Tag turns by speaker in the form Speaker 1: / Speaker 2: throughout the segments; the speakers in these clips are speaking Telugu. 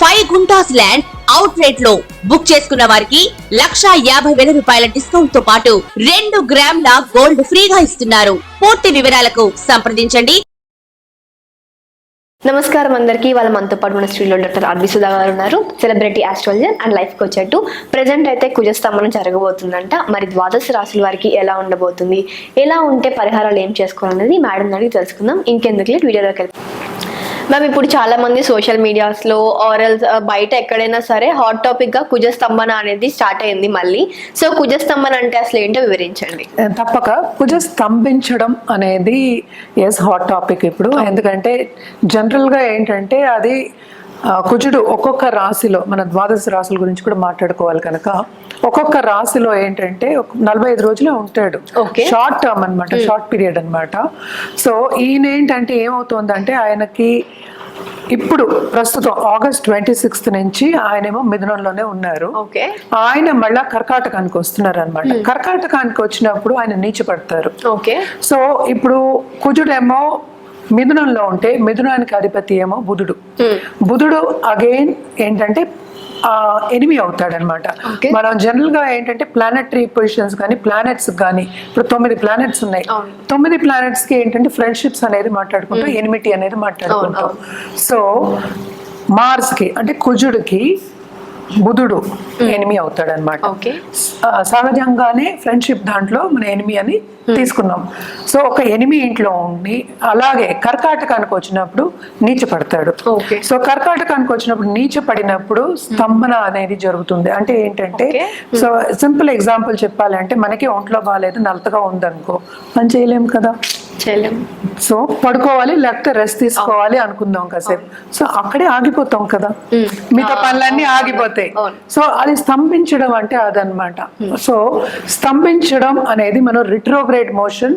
Speaker 1: ఫైవ్ గుంటాస్ ల్యాండ్ అవుట్ రేట్లో బుక్ చేసుకున్న వారికి లక్షా యాభై వేల రూపాయల డిస్కౌంట్తో పాటు రెండు గ్రాముల గోల్డ్ ఫ్రీగా ఇస్తున్నారు. పూర్తి వివరాలకు సంప్రదించండి.
Speaker 2: నమస్కారం అందరికీ. వాళ్ళ మనతో పాటు మన స్టూడియోలో డాక్టర్ ఆర్బి సుధా గారు ఉన్నారు. Celebrity astrologer and life coach అటు ప్రజెంట్ అయితే కుజస్తంభనం జరగబోతుందంట. మరి ద్వాదశ రాశుల వారికి ఎలా ఉండబోతుంది? ఎలా ఉంటే పరిహారాలు ఏం చేసుకోవాలనేది మేడం అడిగి తెలుసుకుందాం. ఇంకెందుకు వీడియోలోకి వెళ్తాం మ్యామ్ ఇప్పుడు చాలా మంది సోషల్ మీడియాస్లో ఆరల్స్ బయట ఎక్కడైనా సరే హాట్ టాపిక్గా కుజస్తంభన అనేది స్టార్ట్ అయింది మళ్ళీ. సో కుజస్తంభన అంటే అసలు ఏంటో వివరించండి.
Speaker 3: తప్పక. కుజ స్తంభించడం అనేది ఎస్ హాట్ టాపిక్ ఇప్పుడు. ఎందుకంటే జనరల్గా ఏంటంటే అది కుజుడు ఒక్కొక్క రాశిలో మన ద్వాదశ రాశుల గురించి కూడా మాట్లాడుకోవాలి కనుక ఒక్కొక్క రాశిలో ఏంటంటే నలభై ఐదు రోజులే ఉంటాడు. షార్ట్ టర్మ్ అన్నమాట షార్ట్ పీరియడ్ అన్నమాట. సో ఈయన ఏంటంటే ఏమవుతుందంటే ఆయనకి ఇప్పుడు ప్రస్తుతం ఆగస్ట్ ట్వంటీ సిక్స్త్ నుంచి ఆయనేమో మిథునంలోనే ఉన్నారు.
Speaker 2: ఓకే.
Speaker 3: ఆయన మళ్ళా కర్కాటకానికి వస్తున్నారు అనమాట కర్కాటకానికి వచ్చినప్పుడు ఆయన నీచపడతారు.
Speaker 2: ఓకే.
Speaker 3: సో ఇప్పుడు కుజుడేమో మిథునంలో ఉంటే మిథునానికి అధిపతి ఏమో బుధుడు. బుధుడు అగైన్ ఏంటంటే ఎనిమి అవుతాడు అనమాట
Speaker 2: Okay.
Speaker 3: మనం జనరల్గా ఏంటంటే ప్లానెటరీ పొజిషన్స్ కానీ ప్లానెట్స్ కానీ ఇప్పుడు తొమ్మిది ప్లానెట్స్ ఉన్నాయి. తొమ్మిది ప్లానెట్స్కి ఏంటంటే ఫ్రెండ్షిప్స్ అనేది మాట్లాడుకుంటాం ఎనిమిటీ అనేది మాట్లాడుకుంటాం. సో మార్స్కి అంటే కుజుడికి బుధుడు ఎనిమి అవుతాడు అనమాట
Speaker 2: ఓకే.
Speaker 3: సహజంగానే ఫ్రెండ్షిప్ దాంట్లో మన ఎనిమి అని తీసుకున్నాం. సో ఒక ఎనిమి ఇంట్లో ఉండి అలాగే కర్కాటకానికి వచ్చినప్పుడు నీచ పడతాడు. సో కర్కాటకానికి వచ్చినప్పుడు నీచ పడినప్పుడు స్తంభన అనేది జరుగుతుంది. అంటే ఏంటంటే. సో సింపుల్ ఎగ్జాంపుల్ చెప్పాలంటే మనకి ఒంట్లో బాగాలేదు నలతగా ఉందనుకో పని చేయలేం కదా?
Speaker 2: చెల్లం
Speaker 3: సో పడుకోవాలి లేకపోతే రెస్ట్ తీసుకోవాలి అనుకుందాం కాసేపు. సో అక్కడే ఆగిపోతాం కదా. మిగతా పనులన్నీ ఆగిపోతాయి. సో అది స్తంభించడం అంటే అదనమాట సో స్తంభించడం అనేది మనం retrograde motion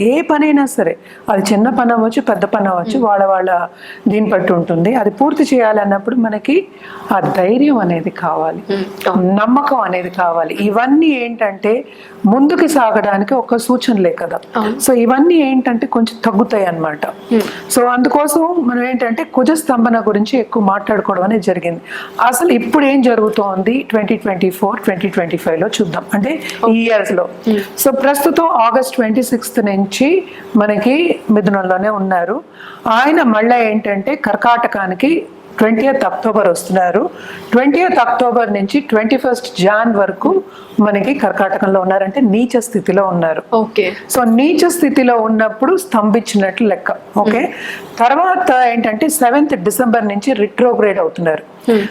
Speaker 3: ఏ పనైనా సరే అది చిన్న పని అవ్వచ్చు పెద్ద పని అవ్వచ్చు వాళ్ళ వాళ్ళ దీన్ని బట్టి ఉంటుంది. అది పూర్తి చేయాలి అన్నప్పుడు మనకి ఆ ధైర్యం అనేది కావాలి. నమ్మకం అనేది కావాలి. ఇవన్నీ ఏంటంటే ముందుకు సాగడానికి ఒక సూచనలే కదా. సో ఇవన్నీ ఏంటంటే కొంచెం తగ్గుతాయి అన్నమాట. సో అందుకోసం మనం ఏంటంటే కుజ స్తంభన గురించి ఎక్కువ మాట్లాడుకోవడం అనేది జరిగింది. అసలు ఇప్పుడు ఏం జరుగుతోంది? Twenty twenty four twenty twenty ఫైవ్లో చూద్దాం. అంటే ఈ ఇయర్స్లో సో ప్రస్తుతం ఆగస్ట్ ట్వంటీ సిక్స్త్ నుంచి మనకి మిథునంలోనే ఉన్నారు. ఆయన మళ్ళీ ఏంటంటే కర్కాటకానికి ట్వంటీయత్ అక్టోబర్ వస్తున్నారు. ట్వంటీయత్ అక్టోబర్ నుంచి ట్వంటీ ఫస్ట్ జాన్ వరకు మనకి కర్కాటకంలో ఉన్నారంటే నీచ స్థితిలో ఉన్నారు.
Speaker 2: ఓకే.
Speaker 3: సో నీచ స్థితిలో ఉన్నప్పుడు స్తంభించినట్లు లెక్క. ఓకే? తర్వాత ఏంటంటే సెవెంత్ డిసెంబర్ నుంచి రిట్రోగ్రేడ్ అవుతున్నారు.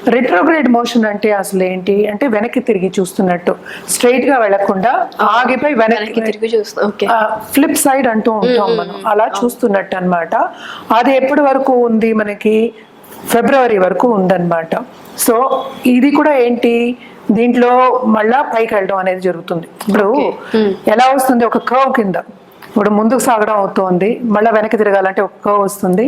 Speaker 3: రిట్రోగ్రేడ్ మోషన్ అంటే అసలు ఏంటి? అంటే వెనక్కి తిరిగి చూస్తున్నట్టు. స్ట్రైట్గా వెళ్ళకుండా ఆగిపోయి
Speaker 2: వెనక్కి తిరిగి
Speaker 3: ఫ్లిప్ సైడ్ అంటూ ఉంటాం మనం. అలా చూస్తున్నట్టు అన్నమాట అది ఎప్పటి వరకు ఉంది మనకి? ఫిబ్రవరి వరకు ఉందన్నమాట. సో ఇది కూడా ఏంటి? దీంట్లో మళ్ళా పైకి వెళ్ళడం అనేది జరుగుతుంది. ఇప్పుడు ఎలా వస్తుంది? ఒక కర్వ్ కింద. ఇప్పుడు ముందుకు సాగడం అవుతోంది. మళ్ళా వెనక్కి తిరగాలంటే ఒక కర్వ్ వస్తుంది.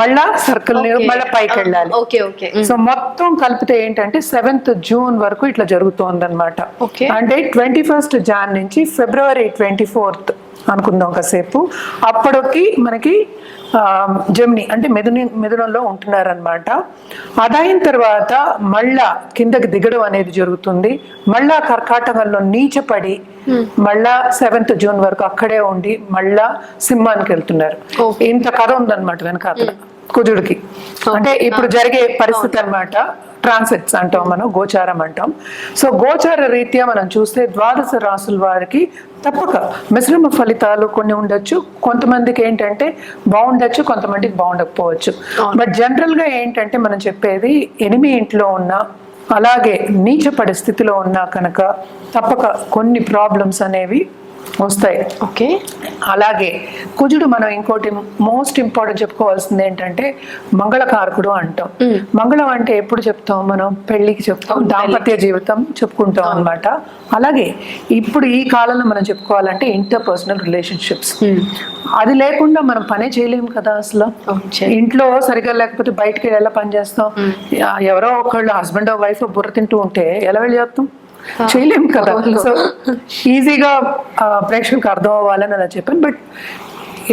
Speaker 3: మళ్ళా సర్కిల్ మళ్ళా పైకి వెళ్ళాలి.
Speaker 2: Okay okay.
Speaker 3: సో మొత్తం కలిపితే ఏంటంటే సెవెంత్ జూన్ వరకు ఇట్లా జరుగుతోంది అనమాట. అంటే ట్వంటీ ఫస్ట్ జాన్ నుంచి ఫిబ్రవరి ట్వంటీ ఫోర్త్ అనుకుందాం కాసేపు. అప్పటికి మనకి ఆ, జెమిని అంటే మెదుని మెదునంలో ఉంటున్నారనమాట అదైన తర్వాత మళ్ళా కిందకి దిగడం అనేది జరుగుతుంది. మళ్ళా కర్కాటకంలో నీచపడి మళ్ళా సెవెంత్ జూన్ వరకు అక్కడే ఉండి మళ్ళా సింహానికి వెళ్తున్నారు. ఇంత కథ ఉందన్నమాట వెనక కుజుడికి. అంటే ఇప్పుడు జరిగే పరిస్థితి అన్నమాట ట్రాన్సిట్స్ అంటాం మనం గోచారం అంటాం. సో గోచార రీత్యా మనం చూస్తే ద్వాదశ రాసుల వారికి తప్పక. మిశ్రమ ఫలితాలు కొన్ని ఉండొచ్చు. కొంతమందికి ఏంటంటే బాగుండొచ్చు కొంతమందికి బాగుండకపోవచ్చు. బట్ జనరల్గా ఏంటంటే మనం చెప్పేది ఎనిమి ఇంట్లో ఉన్న అలాగే నీచ పరిస్థితిలో ఉన్నా కనుక తప్పక కొన్ని ప్రాబ్లమ్స్ అనేవి వస్తాయి.
Speaker 2: ఓకే.
Speaker 3: అలాగే కుజుడు మనం ఇంకోటి మోస్ట్ ఇంపార్టెంట్ చెప్పుకోవాల్సింది ఏంటంటే మంగళకారకుడు అంటాం. మంగళం అంటే ఎప్పుడు చెప్తాం మనం? పెళ్ళికి చెప్తాం దాంపత్య జీవితం చెప్పుకుంటాం అన్నమాట. అలాగే ఇప్పుడు ఈ కాలంలో మనం చెప్పుకోవాలంటే ఇంటర్ పర్సనల్ రిలేషన్షిప్స్ అది లేకుండా మనం పనే చేయలేము కదా అసలు. ఇంట్లో సరిగా లేకపోతే బయటికి వెళ్ళి ఎలా పని చేస్తాం? ఎవరో ఒకళ్ళు హస్బెండ్ వైఫ్ బుర్ర తింటూ ఉంటే ఎలా వెళ్ళి చేస్తాం? చేయలేము కదా. సో ఈజీగా ప్రేక్షకులకు అర్థం అవ్వాలని అలా చెప్పాను. బట్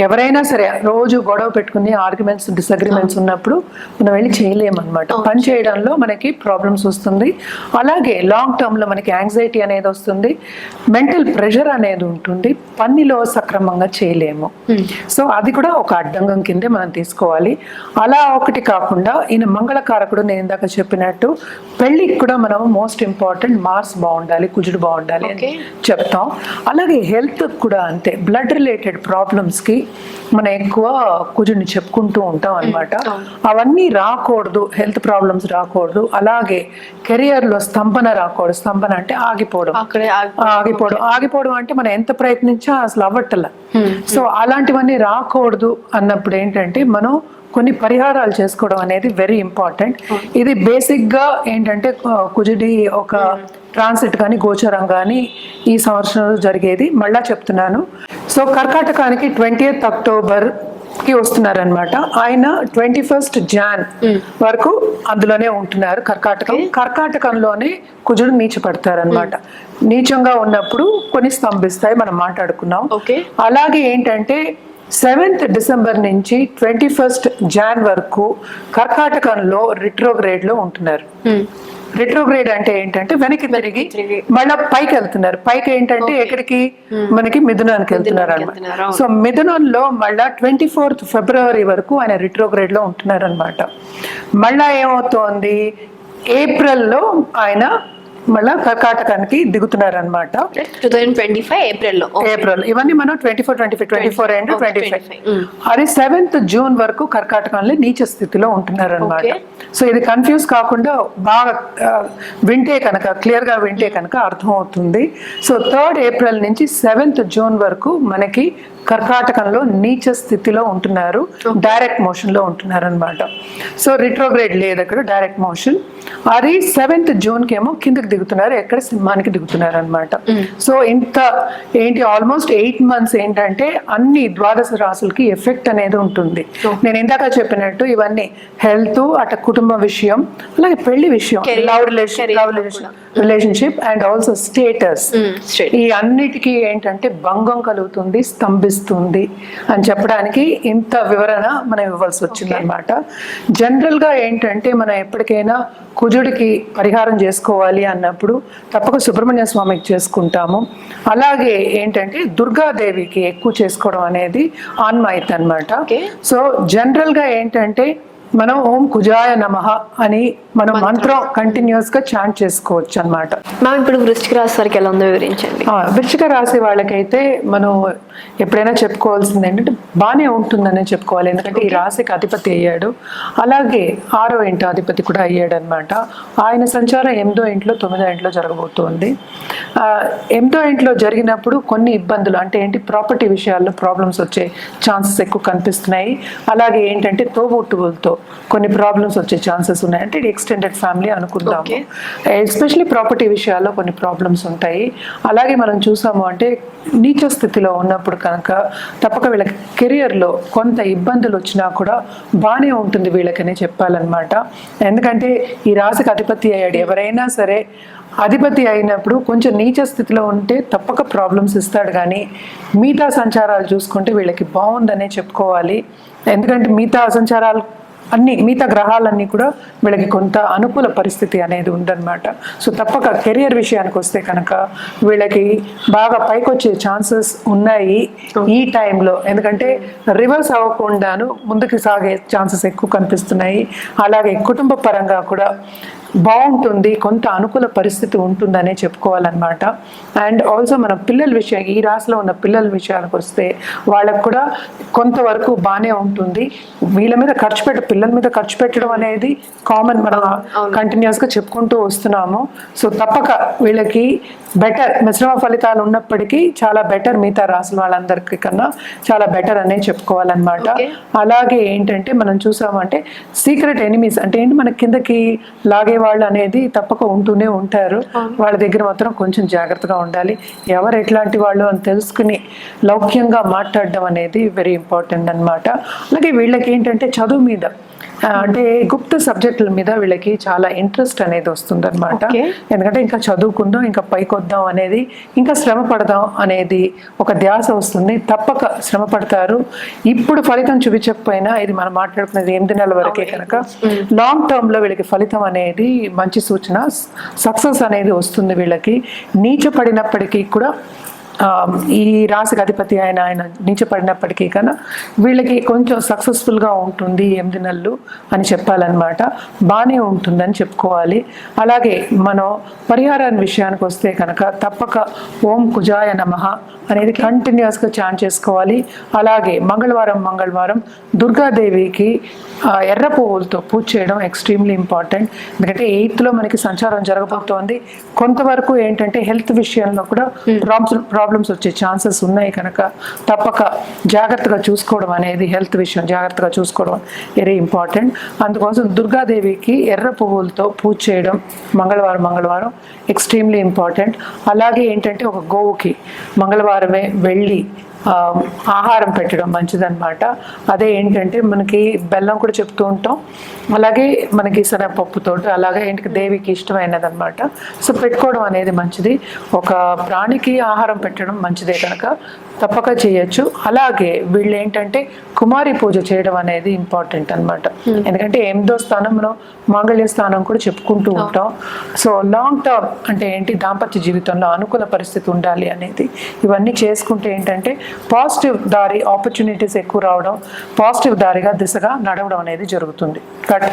Speaker 3: ఎవరైనా సరే రోజు గొడవ పెట్టుకుని ఆర్గ్యుమెంట్స్ డిసగ్రిమెంట్స్ ఉన్నప్పుడు మనం వెళ్ళి చేయలేము అనమాట పని చేయడంలో మనకి ప్రాబ్లమ్స్ వస్తుంది. అలాగే లాంగ్ టర్మ్లో మనకి యాంగ్జైటీ అనేది వస్తుంది. మెంటల్ ప్రెషర్ అనేది ఉంటుంది. పనిలో సక్రమంగా చేయలేము. సో అది కూడా ఒక అడ్డంగం కిందే మనం తీసుకోవాలి. అలా ఒకటి కాకుండా ఈయన మంగళకారకుడు నేను ఇందాక చెప్పినట్టు పెళ్ళికి కూడా మనం మోస్ట్ ఇంపార్టెంట్ మార్స్ బాగుండాలి కుజుడు బాగుండాలి అని చెప్తాం. అలాగే హెల్త్ కూడా అంతే. బ్లడ్ రిలేటెడ్ ప్రాబ్లమ్స్కి మనం ఎక్కువ కుజుడిని చెప్పుకుంటూ ఉంటాం అన్నమాట. అవన్నీ రాకూడదు హెల్త్ ప్రాబ్లమ్స్ రాకూడదు. అలాగే కెరియర్లో స్తంభన రాకూడదు. స్తంభన అంటే ఆగిపోవడం. ఆగిపోవడం. ఆగిపోవడం. అంటే మనం ఎంత ప్రయత్నించా అసలు అవ్వట్ల. సో అలాంటివన్నీ రాకూడదు అన్నప్పుడు ఏంటంటే మనం కొన్ని పరిహారాలు చేసుకోవడం అనేది వెరీ ఇంపార్టెంట్ ఇది బేసిక్గా ఏంటంటే కుజుడి ఒక ట్రాన్సిట్ కానీ గోచరం కానీ ఈ సంవత్సరంలో జరిగేది. మళ్ళా చెప్తున్నాను. సో కర్కాటకానికి ట్వంటీ అక్టోబర్కి వస్తున్నారనమాట ఆయన ట్వంటీ ఫస్ట్ జాన్ వరకు అందులోనే ఉంటున్నారు కర్కాటకం. కర్కాటకంలోనే కుజుడు నీచ పడతారనమాట నీచంగా ఉన్నప్పుడు కొన్ని స్తంభిస్తాయి మనం మాట్లాడుకున్నాం.
Speaker 2: ఓకే.
Speaker 3: అలాగే ఏంటంటే సెవెంత్ డిసెంబర్ నుంచి ట్వంటీ ఫస్ట్ జాన్ వరకు కర్కాటకంలో రిట్రోగ్రేడ్లో ఉంటున్నారు రిట్రోగ్రేడ్ అంటే ఏంటంటే వెనక్కి తిరిగి. మళ్ళా పైకి వెళ్తున్నారు. పైకి ఏంటంటే ఎక్కడికి? మనకి మిథునానికి వెళ్తున్నారు. అనమాట. సో మిథునంలో మళ్ళా ట్వంటీ ఫోర్త్ ఫిబ్రవరి వరకు ఆయన రిట్రోగ్రేడ్లో ఉంటున్నారు అనమాట మళ్ళా ఏమవుతోంది? ఏప్రిల్లో ఆయన మళ్ళా కర్కాటకానికి దిగుతున్నారు అనమాట
Speaker 2: టూ ట్వంటీ ఫైవ్ ఏప్రిల్లో
Speaker 3: ఏప్రిల్ ఇవన్నీ మనం twenty four twenty five twenty four and twenty five
Speaker 2: 25.
Speaker 3: అది సెవెంత్ జూన్ వరకు కర్కాటకంలో నీచ స్థితిలో ఉంటున్నారు అనమాట
Speaker 2: Okay.
Speaker 3: సో ఇది కన్ఫ్యూజ్ కాకుండా బాగా వింటే కనుక క్లియర్గా వింటే కనుక అర్థం అవుతుంది సో థర్డ్ ఏప్రిల్ నుంచి సెవెంత్ జూన్ వరకు మనకి కర్కాటకంలో నీచ స్థితిలో ఉంటున్నారు. డైరెక్ట్ మోషన్లో ఉంటున్నారు అనమాట సో రిట్రోగ్రేడ్ లేదు అక్కడ డైరెక్ట్ మోషన్ అది సెవెంత్ జూన్ కేమో కిందకి దిగుతున్నారు ఎక్కడ సింహానికి దిగుతున్నారు అనమాట సో ఇంత ఏంటి ఆల్మోస్ట్ ఎయిట్ మంత్స్ ఏంటంటే అన్ని ద్వాదశ రాసులకి ఎఫెక్ట్ అనేది ఉంటుంది. నేను ఇందాక చెప్పినట్టు ఇవన్నీ హెల్త్ అట కుటుంబ విషయం అలాగే పెళ్ళి విషయం love relation relationship and also status. ఈ అన్నిటికీ ఏంటంటే భంగం కలుగుతుంది స్తంభిస్తుంది అని చెప్పడానికి ఇంత వివరణ మనం ఇవ్వాల్సి వచ్చింది అనమాట జనరల్గా ఏంటంటే మనం ఎప్పటికైనా కుజుడికి పరిహారం చేసుకోవాలి అన్నప్పుడు తప్పక సుబ్రహ్మణ్య స్వామికి చేసుకుంటాము అలాగే ఏంటంటే దుర్గాదేవికి ఎక్కువ చేసుకోవడం అనేది ఆన్మాయిత్ అన్నమాట
Speaker 2: Okay.
Speaker 3: సో జనరల్గా ఏంటంటే మనం ఓం కుజాయ నమః అని మనం మంత్రం. కంటిన్యూస్గా చాంట్ చేసుకోవచ్చు అన్నమాట.
Speaker 2: మ్యామ్ ఇప్పుడు వృశ్చిక రాశి వారికి ఎలా ఉందో వివరించండి.
Speaker 3: వృశ్చిక రాశి వాళ్ళకైతే మనం ఎప్పుడైనా చెప్పుకోవాల్సింది ఏంటంటే బాగానే ఉంటుందని చెప్పుకోవాలి. ఎందుకంటే ఈ రాశికి అధిపతి అయ్యాడు. అలాగే ఆరో ఇంటి అధిపతి కూడా అయ్యాడు అనమాట ఆయన సంచారం ఎనిమిదో ఇంట్లో తొమ్మిదో ఇంట్లో జరగబోతోంది. ఆ, ఎనిమిదో ఇంట్లో జరిగినప్పుడు కొన్ని ఇబ్బందులు అంటే ఏంటి ప్రాపర్టీ విషయాల్లో ప్రాబ్లమ్స్ వచ్చే ఛాన్సెస్ ఎక్కువ కనిపిస్తున్నాయి. అలాగే ఏంటంటే తోబుట్టువులతో కొన్ని ప్రాబ్లమ్స్ వచ్చే ఛాన్సెస్ ఉన్నాయి. అంటే ఎక్స్టెండెడ్ ఫ్యామిలీ అనుకుందాము. ఎస్పెషలీ ప్రాపర్టీ విషయాల్లో కొన్ని ప్రాబ్లమ్స్ ఉంటాయి. అలాగే మనం చూసాము అంటే నీచ స్థితిలో ఉన్నప్పుడు కనుక తప్పక వీళ్ళకి కెరియర్లో కొంత ఇబ్బందులు వచ్చినా కూడా బాగానే ఉంటుంది వీళ్ళకనే చెప్పాలన్నమాట. ఎందుకంటే ఈ రాశికి అధిపతి అయ్యాడు ఎవరైనా సరే అధిపతి అయినప్పుడు కొంచెం నీచ స్థితిలో ఉంటే తప్పక ప్రాబ్లమ్స్ ఇస్తాడు కానీ మిగతా సంచారాలు చూసుకుంటే వీళ్ళకి బాగుందనే చెప్పుకోవాలి. ఎందుకంటే మిగతా సంచారాలు అన్ని మిగతా గ్రహాలన్నీ కూడా వీళ్ళకి కొంత అనుకూల పరిస్థితి అనేది ఉందన్నమాట. సో తప్పక కెరియర్ విషయానికి వస్తే కనుక వీళ్ళకి బాగా పైకొచ్చే ఛాన్సెస్ ఉన్నాయి ఈ టైంలో. ఎందుకంటే రివర్స్ అవ్వకుండాను ముందుకు సాగే ఛాన్సెస్ ఎక్కువ కనిపిస్తున్నాయి. అలాగే కుటుంబ పరంగా కూడా బాగుంటుంది కొంత అనుకూల పరిస్థితి ఉంటుందనే చెప్పుకోవాలన్నమాట. అండ్ ఆల్సో మన పిల్లల విషయం ఈ రాశిలో ఉన్న పిల్లల విషయానికి వస్తే వాళ్ళకు కూడా కొంతవరకు బాగానే ఉంటుంది. వీళ్ళ మీద ఖర్చు పెట్ట పిల్లల మీద ఖర్చు పెట్టడం అనేది కామన్ మనం కంటిన్యూస్గా చెప్పుకుంటూ వస్తున్నాము. సో తప్పక వీళ్ళకి బెటర్ మిశ్రమ ఫలితాలు ఉన్నప్పటికీ చాలా బెటర్ మిగతా రాసుల వాళ్ళందరికీ కన్నా చాలా బెటర్ అనే చెప్పుకోవాలన్నమాట. అలాగే ఏంటంటే మనం చూసామంటే సీక్రెట్ ఎనిమీస్ అంటే ఏంటి? మన కిందకి లాగే వాళ్ళు అనేది తప్పక ఉంటూనే ఉంటారు. వాళ్ళ దగ్గర మాత్రం కొంచెం జాగ్రత్తగా ఉండాలి. ఎవరు ఎట్లాంటి వాళ్ళు అని తెలుసుకుని లౌక్యంగా మాట్లాడడం అనేది వెరీ ఇంపార్టెంట్ అన్నమాట. అలాగే వీళ్ళకి ఏంటంటే చదువు మీద అంటే గుప్త సబ్జెక్టుల మీద వీళ్ళకి చాలా ఇంట్రెస్ట్ అనేది వస్తుంది
Speaker 2: Okay.
Speaker 3: ఎందుకంటే ఇంకా చదువుకుందాం ఇంకా పైకొద్దాం అనేది ఇంకా శ్రమ పడదాం అనేది ఒక ధ్యాస వస్తుంది. తప్పక శ్రమ పడతారు. ఇప్పుడు ఫలితం చూపించకపోయినా ఇది మనం మాట్లాడుకునేది ఎనిమిది నెలల వరకే కనుక లాంగ్ టర్మ్లో వీళ్ళకి ఫలితం అనేది మంచి సూచన సక్సెస్ అనేది వస్తుంది వీళ్ళకి. నీచ పడినప్పటికీ కూడా ఈ రాశికి అధిపతి ఆయన ఆయన నీచపడినప్పటికీ కన్నా వీళ్ళకి కొంచెం సక్సెస్ఫుల్గా ఉంటుంది ఎనిమిది నెలలు అని చెప్పాలన్నమాట. బాగానే ఉంటుందని చెప్పుకోవాలి. అలాగే మనం పరిహారాన్ని విషయానికి వస్తే కనుక తప్పక ఓం కుజాయ నమః అనేది కంటిన్యూస్గా చాన్ చేసుకోవాలి. అలాగే మంగళవారం మంగళవారం దుర్గాదేవికి ఎర్ర పువ్వులతో పూజ చేయడం ఎక్స్ట్రీమ్లీ ఇంపార్టెంట్ ఎందుకంటే ఎయిత్లో మనకి సంచారం జరగబోతోంది. కొంతవరకు ఏంటంటే హెల్త్ విషయంలో కూడా ప్రాబ్లమ్స్ ప్రాబ్లమ్స్ వచ్చే ఛాన్సెస్ ఉన్నాయి కనుక తప్పక జాగ్రత్తగా చూసుకోవడం అనేది హెల్త్ విషయం జాగ్రత్తగా చూసుకోవడం వెరీ ఇంపార్టెంట్ అందుకోసం దుర్గాదేవికి ఎర్ర పువ్వులతో పూజ చేయడం మంగళవారం మంగళవారం ఎక్స్ట్రీమ్లీ ఇంపార్టెంట్ అలాగే ఏంటంటే ఒక గోవుకి మంగళవారమే వెళ్ళి ఆహారం పెట్టడం మంచిదన్నమాట. అదే ఏంటంటే మనకి బెల్లం కూడా చెప్తూ ఉంటాం. అలాగే మనకి శనగపప్పుతో అలాగే ఏంటి దేవికి ఇష్టమైనది అనమాట సో పెట్టుకోవడం అనేది మంచిది. ఒక ప్రాణికి ఆహారం పెట్టడం మంచిదే కనుక తప్పక చేయొచ్చు. అలాగే వీళ్ళు ఏంటంటే కుమారి పూజ చేయడం అనేది ఇంపార్టెంట్ అన్నమాట. ఎందుకంటే ఎనిమిదో స్థానం మనం మాంగళ్య స్థానం కూడా చెప్పుకుంటూ ఉంటాం. సో లాంగ్ టర్మ్ అంటే ఏంటి? దాంపత్య జీవితంలో అనుకూల పరిస్థితి ఉండాలి అనేది. ఇవన్నీ చేసుకుంటే ఏంటంటే పాజిటివ్ దారి ఆపర్చునిటీస్ ఎక్కువ రావడం పాజిటివ్ దారిగా దిశగా నడవడం అనేది జరుగుతుంది. కట్